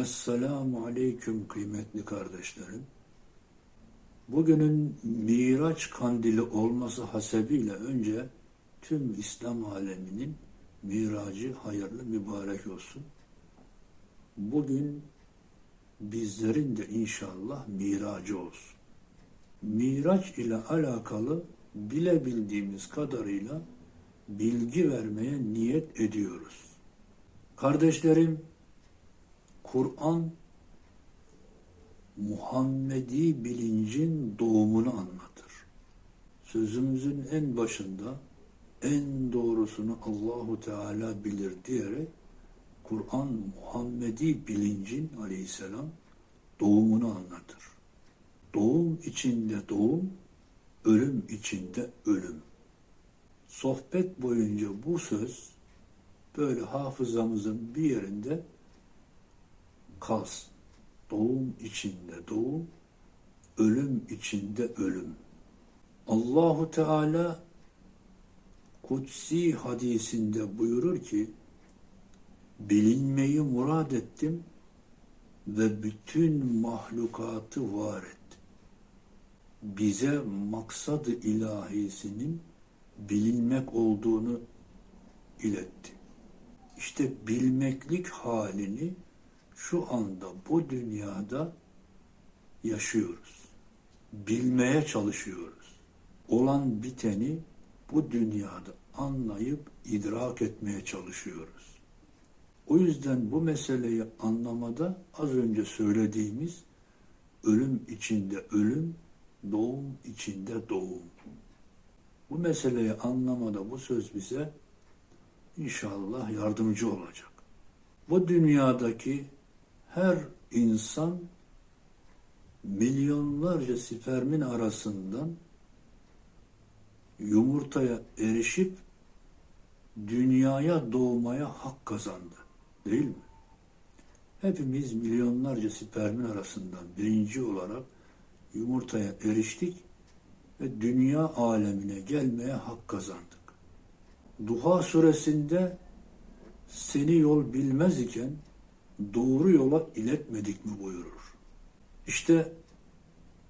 Esselamu Aleyküm kıymetli kardeşlerim. Bugünün Miraç kandili olması hasebiyle önce tüm İslam aleminin miracı hayırlı mübarek olsun. Bugün bizlerin de inşallah miracı olsun. Miraç ile alakalı bilebildiğimiz kadarıyla bilgi vermeye niyet ediyoruz. Kardeşlerim, Kur'an Muhammedi bilincin doğumunu anlatır. Sözümüzün en başında en doğrusunu Allahu Teala bilir diyerek Kur'an Muhammedi bilincin aleyhisselam doğumunu anlatır. Doğum içinde doğum, ölüm içinde ölüm. Sohbet boyunca bu söz böyle hafızamızın bir yerinde kalsın. Doğum içinde doğum, ölüm içinde ölüm. Allahu Teala Kutsi hadisinde buyurur ki bilinmeyi murad ettim ve bütün mahlukatı var ettim. Bize maksadı ilahisinin bilinmek olduğunu iletti. İşte bilmeklik halini şu anda bu dünyada yaşıyoruz. Bilmeye çalışıyoruz. Olan biteni bu dünyada anlayıp idrak etmeye çalışıyoruz. O yüzden bu meseleyi anlamada az önce söylediğimiz ölüm içinde ölüm, doğum içinde doğum. Bu meseleyi anlamada bu söz bize inşallah yardımcı olacak. Bu dünyadaki her insan milyonlarca spermin arasından yumurtaya erişip dünyaya doğmaya hak kazandı. Değil mi? Hepimiz milyonlarca spermin arasından birinci olarak yumurtaya eriştik ve dünya alemine gelmeye hak kazandık. Duha suresinde seni yol bilmez iken doğru yola iletmedik mi buyurur. İşte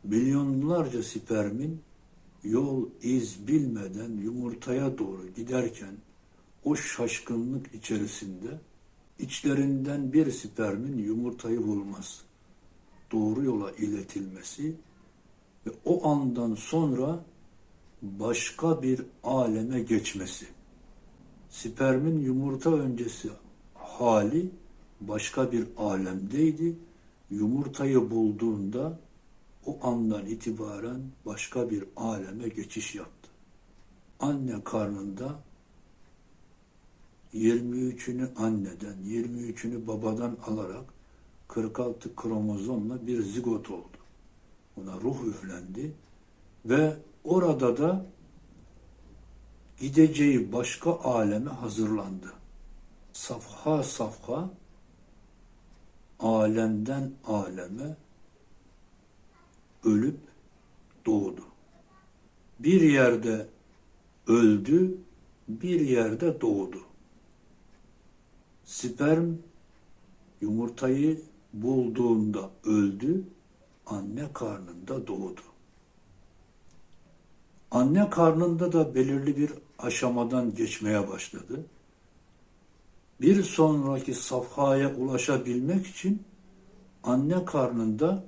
milyonlarca spermin yol iz bilmeden yumurtaya doğru giderken o şaşkınlık içerisinde içlerinden bir spermin yumurtayı bulması, doğru yola iletilmesi ve o andan sonra başka bir aleme geçmesi. Spermin yumurta öncesi hali başka bir alemdeydi. Yumurtayı bulduğunda o andan itibaren başka bir aleme geçiş yaptı. Anne karnında 23'ünü anneden, 23'ünü babadan alarak 46 kromozomla bir zigot oldu. Ona ruh üflendi ve orada da gideceği başka aleme hazırlandı. Safha safha alemden aleme ölüp doğdu. Bir yerde öldü, bir yerde doğdu. Sperm yumurtayı bulduğunda öldü, anne karnında doğdu. Anne karnında da belirli bir aşamadan geçmeye başladı. Bir sonraki safhaya ulaşabilmek için anne karnında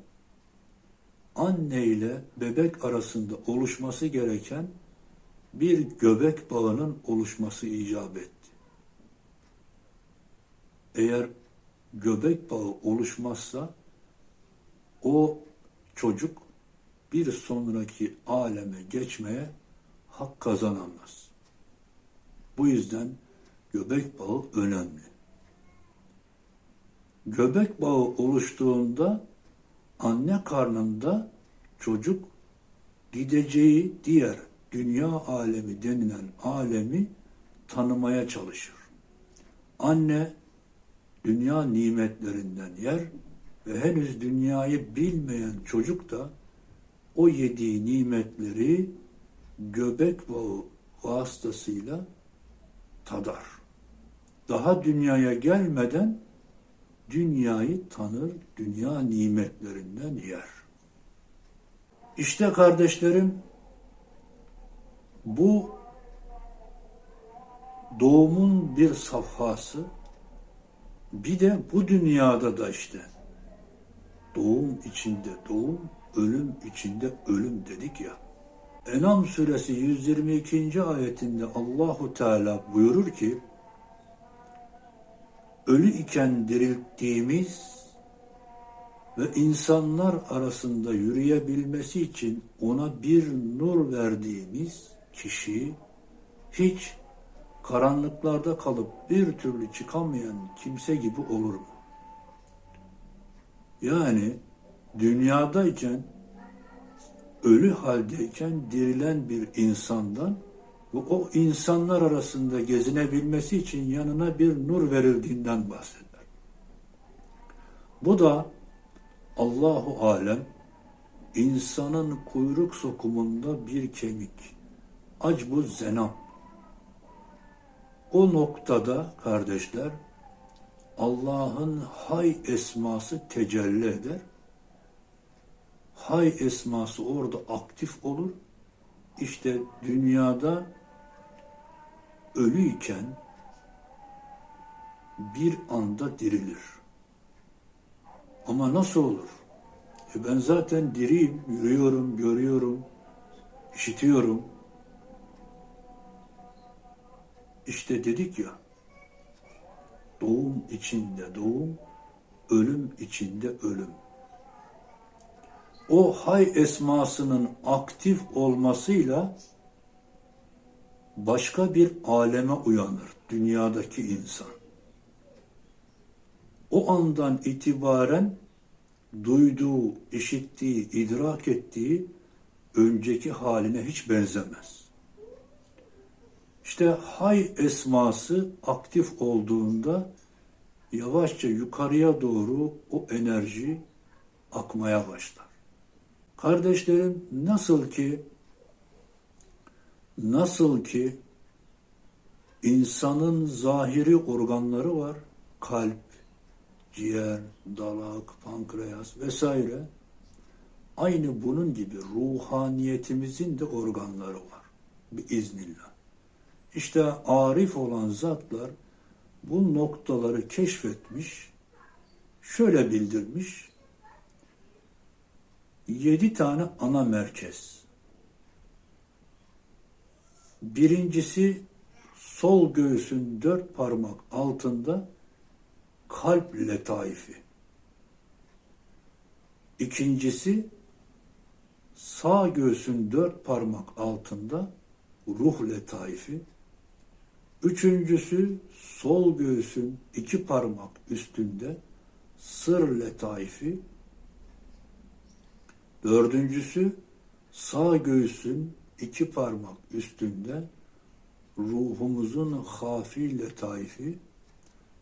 anne ile bebek arasında oluşması gereken bir göbek bağının oluşması icap etti. Eğer göbek bağı oluşmazsa o çocuk bir sonraki aleme geçmeye hak kazanamaz. Bu yüzden göbek bağı önemli. Göbek bağı oluştuğunda anne karnında çocuk gideceği diğer dünya alemi denilen alemi tanımaya çalışır. Anne dünya nimetlerinden yer ve henüz dünyayı bilmeyen çocuk da o yediği nimetleri göbek bağı vasıtasıyla tadar. Daha dünyaya gelmeden dünyayı tanır, dünya nimetlerinden yer. İşte kardeşlerim, bu doğumun bir safhası, bir de bu dünyada da işte doğum içinde doğum, ölüm içinde ölüm dedik ya. Enam suresi 122. ayetinde Allahu Teala buyurur ki ölü iken dirilttiğimiz ve insanlar arasında yürüyebilmesi için ona bir nur verdiğimiz kişi hiç karanlıklarda kalıp bir türlü çıkamayan kimse gibi olur mu? Yani dünyadayken ölü haldeyken dirilen bir insandan o insanlar arasında gezinebilmesi için yanına bir nur verildiğinden bahseder. Bu da Allahu alem insanın kuyruk sokumunda bir kemik. Acbu zenam. O noktada kardeşler Allah'ın hay esması tecelli eder. Hay esması orada aktif olur. İşte dünyada ölüyken bir anda dirilir. Ama nasıl olur? E ben zaten diriyim, yürüyorum, görüyorum, işitiyorum. İşte dedik ya, doğum içinde doğum, ölüm içinde ölüm. O hay esmasının aktif olmasıyla başka bir aleme uyanır dünyadaki insan. O andan itibaren duyduğu, işittiği, idrak ettiği önceki haline hiç benzemez. İşte hay esması aktif olduğunda yavaşça yukarıya doğru o enerji akmaya başlar. Kardeşlerim nasıl ki nasıl ki insanın zahiri organları var. Kalp, ciğer, dalak, pankreas vesaire. Aynı bunun gibi ruhaniyetimizin de organları var. Bir iznillah. İşte arif olan zatlar bu noktaları keşfetmiş, şöyle bildirmiş. Yedi tane ana merkez. Birincisi sol göğsün dört parmak altında kalp letaifi. İkincisi sağ göğsün dört parmak altında ruh letaifi. Üçüncüsü sol göğsün iki parmak üstünde sır letaifi. Dördüncüsü sağ göğsün iki parmak üstünde ruhumuzun hafi letaifi.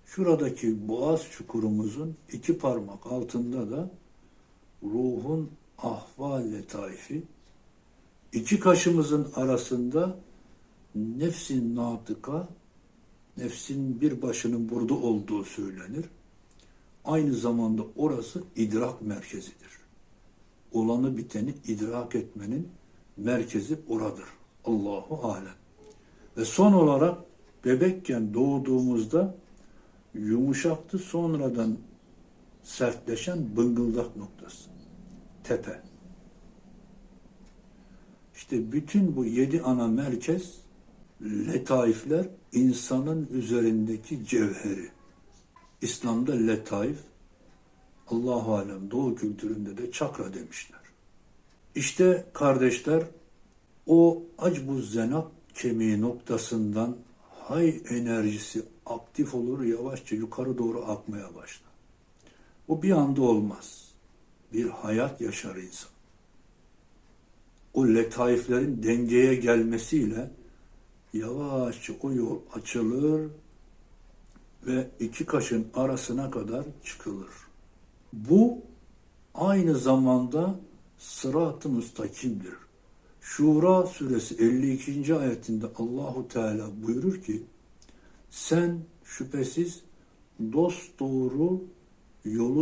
Şuradaki boğaz çukurumuzun iki parmak altında da ruhun ahval letaifi. İki kaşımızın arasında nefsin natıka, nefsin bir başının burada olduğu söylenir. Aynı zamanda orası idrak merkezidir. Olanı biteni idrak etmenin merkezi oradır. Allahu alem. Ve son olarak bebekken doğduğumuzda yumuşaktı sonradan sertleşen bıngıldak noktası. Tepe. İşte bütün bu yedi ana merkez letaifler insanın üzerindeki cevheri. İslam'da letaif, Allahu alem doğu kültüründe de çakra demişler. İşte kardeşler o acbu zenap kemiği noktasından hay enerjisi aktif olur yavaşça yukarı doğru akmaya başlar. Bu bir anda olmaz. Bir hayat yaşar insan. O letaiflerin dengeye gelmesiyle yavaşça o yol açılır ve iki kaşın arasına kadar çıkılır. Bu aynı zamanda sırat-ı müstakimdir. Şura suresi 52. ayetinde Allahu Teala buyurur ki sen şüphesiz dost doğru yolu